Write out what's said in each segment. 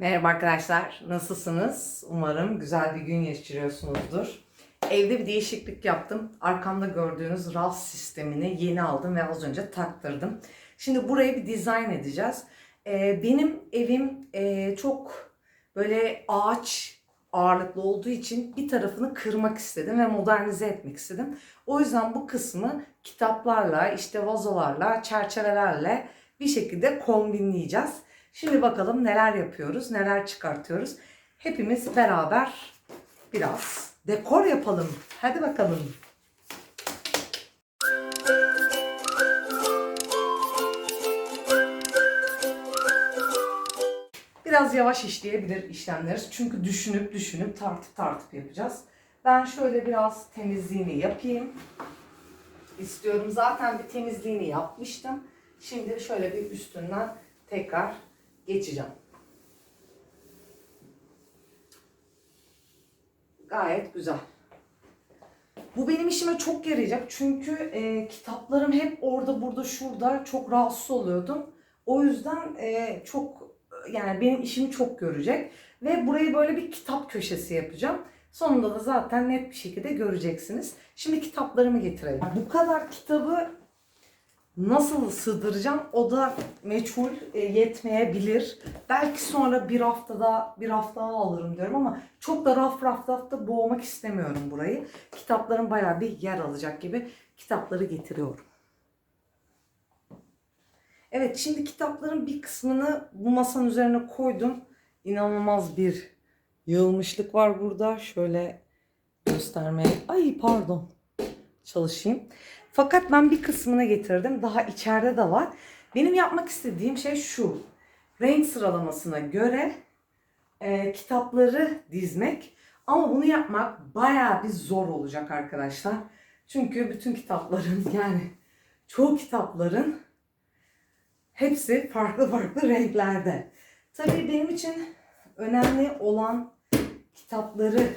Merhaba arkadaşlar, nasılsınız? Umarım güzel bir gün geçiriyorsunuzdur. Evde bir değişiklik yaptım. Arkamda gördüğünüz raf sistemini yeni aldım ve az önce taktırdım. Şimdi burayı bir dizayn edeceğiz. Ee, benim evim e, çok böyle ağaç ağırlıklı olduğu için bir tarafını kırmak istedim ve modernize etmek istedim. O yüzden bu kısmı kitaplarla, işte vazolarla, çerçevelerle bir şekilde kombinleyeceğiz. Şimdi bakalım neler yapıyoruz, neler çıkartıyoruz. Hepimiz beraber biraz dekor yapalım. Hadi bakalım. Biraz yavaş işleyebilir işlemleri. Çünkü düşünüp düşünüp tartıp tartıp yapacağız. Ben şöyle biraz temizliğini yapayım. istiyorum. Zaten bir temizliğini yapmıştım. Şimdi şöyle bir üstünden tekrar geçeceğim. Gayet güzel. Bu benim işime çok yarayacak çünkü e, kitaplarım hep orada burada şurada çok rahatsız oluyordum. O yüzden e, çok yani benim işimi çok görecek ve burayı böyle bir kitap köşesi yapacağım. Sonunda da zaten net bir şekilde göreceksiniz. Şimdi kitaplarımı getireyim. Bu kadar kitabı nasıl sığdıracağım o da meçhul e, yetmeyebilir. Belki sonra bir haftada bir hafta alırım diyorum ama çok da raf raf rafta boğmak istemiyorum burayı. Kitaplarım bayağı bir yer alacak gibi kitapları getiriyorum. Evet şimdi kitapların bir kısmını bu masanın üzerine koydum. İnanılmaz bir yığılmışlık var burada. Şöyle göstermeye. Ay pardon. Çalışayım. Fakat ben bir kısmını getirdim. Daha içeride de var. Benim yapmak istediğim şey şu. Renk sıralamasına göre e, kitapları dizmek. Ama bunu yapmak bayağı bir zor olacak arkadaşlar. Çünkü bütün kitapların yani çoğu kitapların hepsi farklı farklı renklerde. Tabii benim için önemli olan kitapları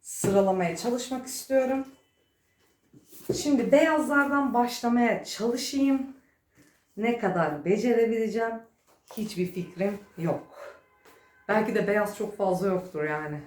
sıralamaya çalışmak istiyorum. Şimdi beyazlardan başlamaya çalışayım. Ne kadar becerebileceğim hiçbir fikrim yok. Belki de beyaz çok fazla yoktur yani.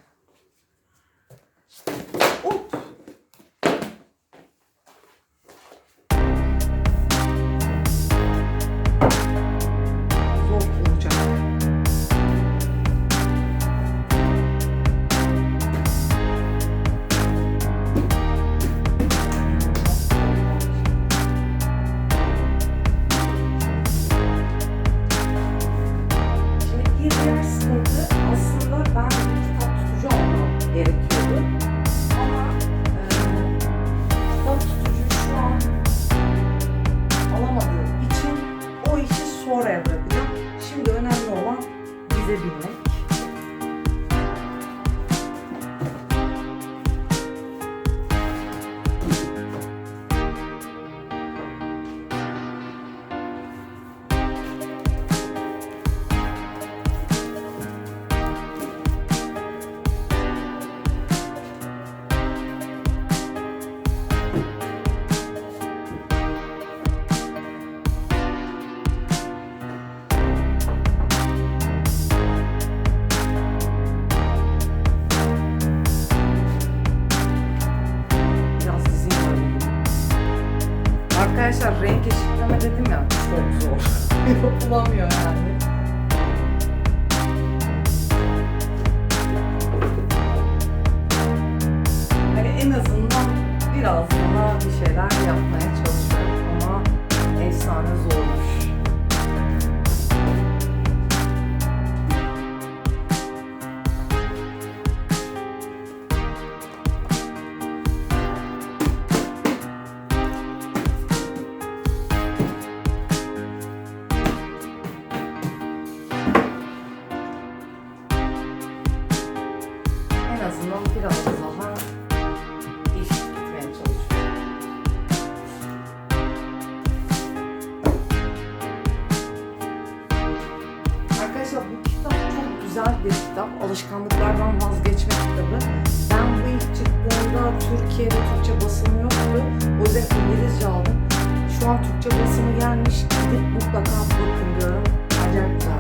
Arkadaşlar renk eşitleme dedim ya çok zor. Yapılamıyor yani. Hani en azından biraz daha bir şeyler yapmaya çalışıyorum ama efsane zormuş. Vazgeçme kitabı. Ben bu ilk çıktığında Türkiye'de Türkçe basımı yoktu. O yüzden İngilizce aldım. Şu an Türkçe basımı gelmiş. Gidip mutlaka bakın diyorum. Acayip.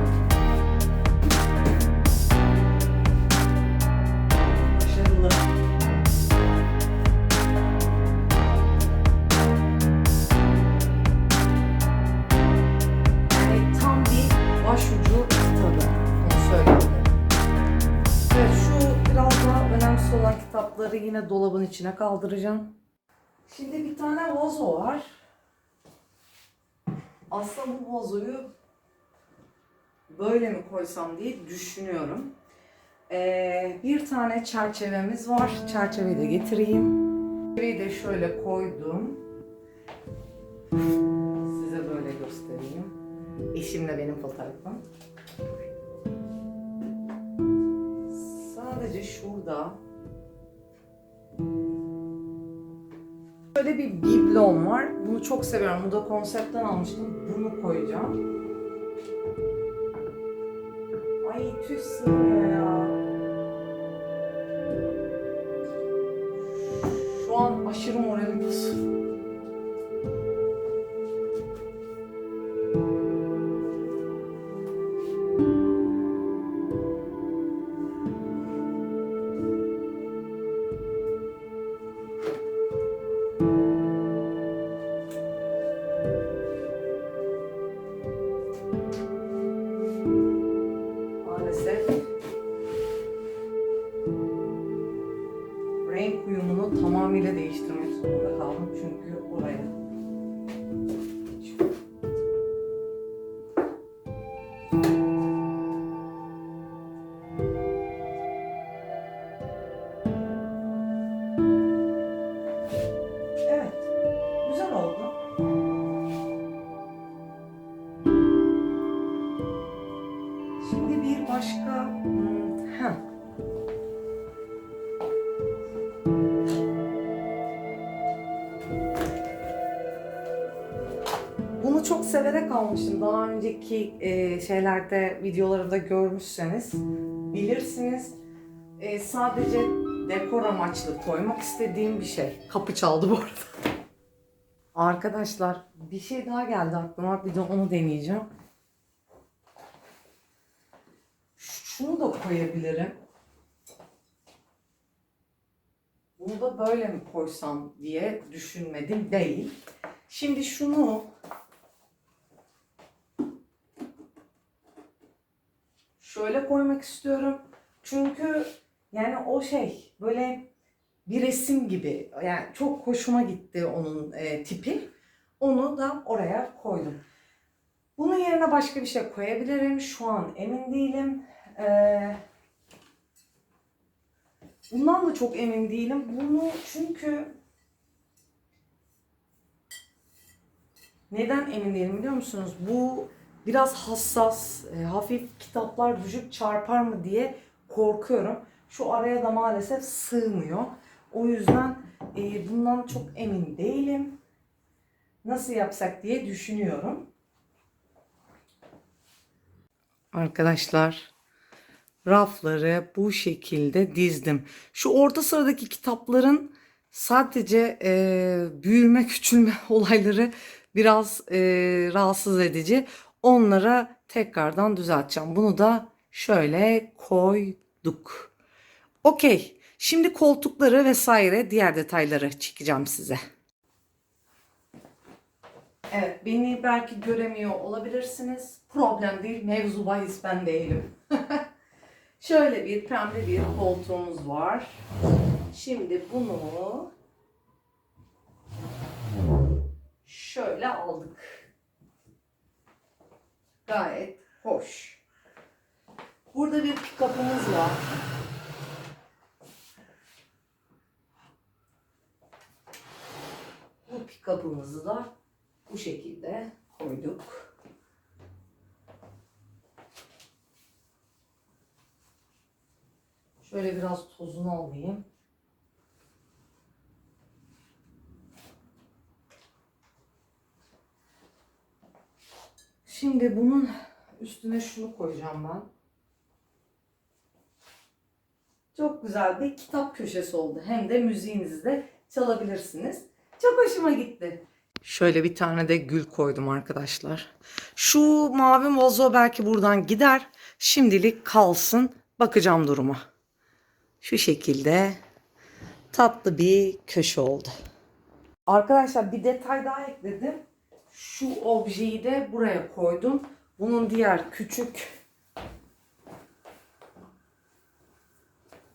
Yine dolabın içine kaldıracağım. Şimdi bir tane vazo var. Aslında bu vazoyu böyle mi koysam diye düşünüyorum. Ee, bir tane çerçevemiz var. Çerçeveyi de getireyim. Çerçeveyi de şöyle koydum. Size böyle göstereyim. Eşimle benim fotoğrafım. Sadece şurada Böyle bir biblom var. Bunu çok seviyorum. Bu da konseptten almıştım. Bunu koyacağım. Ay tüh sığmıyor ya. Şu an aşırı moralim bozuk. Maalesef. Renk uyumunu tamamıyla değiştirmek zorunda kaldım çünkü oraya Bunu çok severek almıştım. Daha önceki e, şeylerde, videolarında görmüşseniz bilirsiniz. E, sadece dekor amaçlı koymak istediğim bir şey. Kapı çaldı bu arada. Arkadaşlar bir şey daha geldi aklıma. Bir de onu deneyeceğim. Şunu da koyabilirim. Bunu da böyle mi koysam diye düşünmedim değil. Şimdi şunu şöyle koymak istiyorum. Çünkü yani o şey böyle bir resim gibi. Yani çok hoşuma gitti onun e, tipi. Onu da oraya koydum. Bunun yerine başka bir şey koyabilirim. Şu an emin değilim. Ee, bundan da çok emin değilim. Bunu çünkü neden emin değilim biliyor musunuz? Bu biraz hassas, e, hafif kitaplar düşüp çarpar mı diye korkuyorum. Şu araya da maalesef sığmıyor. O yüzden e, bundan çok emin değilim. Nasıl yapsak diye düşünüyorum. Arkadaşlar rafları bu şekilde dizdim. Şu orta sıradaki kitapların sadece e, büyüme küçülme olayları biraz e, rahatsız edici. Onlara tekrardan düzelteceğim. Bunu da şöyle koyduk. Okey. Şimdi koltukları vesaire diğer detayları çekeceğim size. Evet, beni belki göremiyor olabilirsiniz. Problem değil, mevzu bahis ben değilim. Şöyle bir pembe bir koltuğumuz var. Şimdi bunu şöyle aldık. Gayet hoş. Burada bir pick-up'ımız var. Bu pick-up'ımızı da bu şekilde koyduk. Şöyle biraz tozunu alayım. Şimdi bunun üstüne şunu koyacağım ben. Çok güzel bir kitap köşesi oldu. Hem de müziğinizi de çalabilirsiniz. Çok hoşuma gitti. Şöyle bir tane de gül koydum arkadaşlar. Şu mavi vazo belki buradan gider. Şimdilik kalsın. Bakacağım duruma. Şu şekilde tatlı bir köşe oldu. Arkadaşlar bir detay daha ekledim. Şu objeyi de buraya koydum. Bunun diğer küçük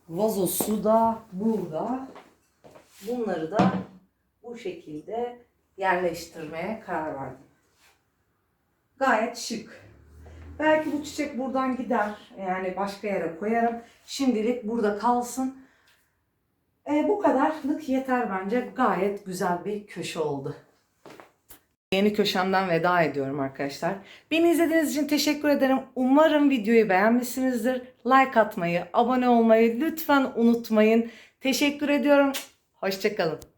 Vazosu da burada. Bunları da bu şekilde yerleştirmeye karar verdim. Gayet şık. Belki bu çiçek buradan gider. Yani başka yere koyarım. Şimdilik burada kalsın. E, bu kadarlık yeter bence. Gayet güzel bir köşe oldu. Yeni köşemden veda ediyorum arkadaşlar. Beni izlediğiniz için teşekkür ederim. Umarım videoyu beğenmişsinizdir. Like atmayı, abone olmayı lütfen unutmayın. Teşekkür ediyorum. Hoşçakalın.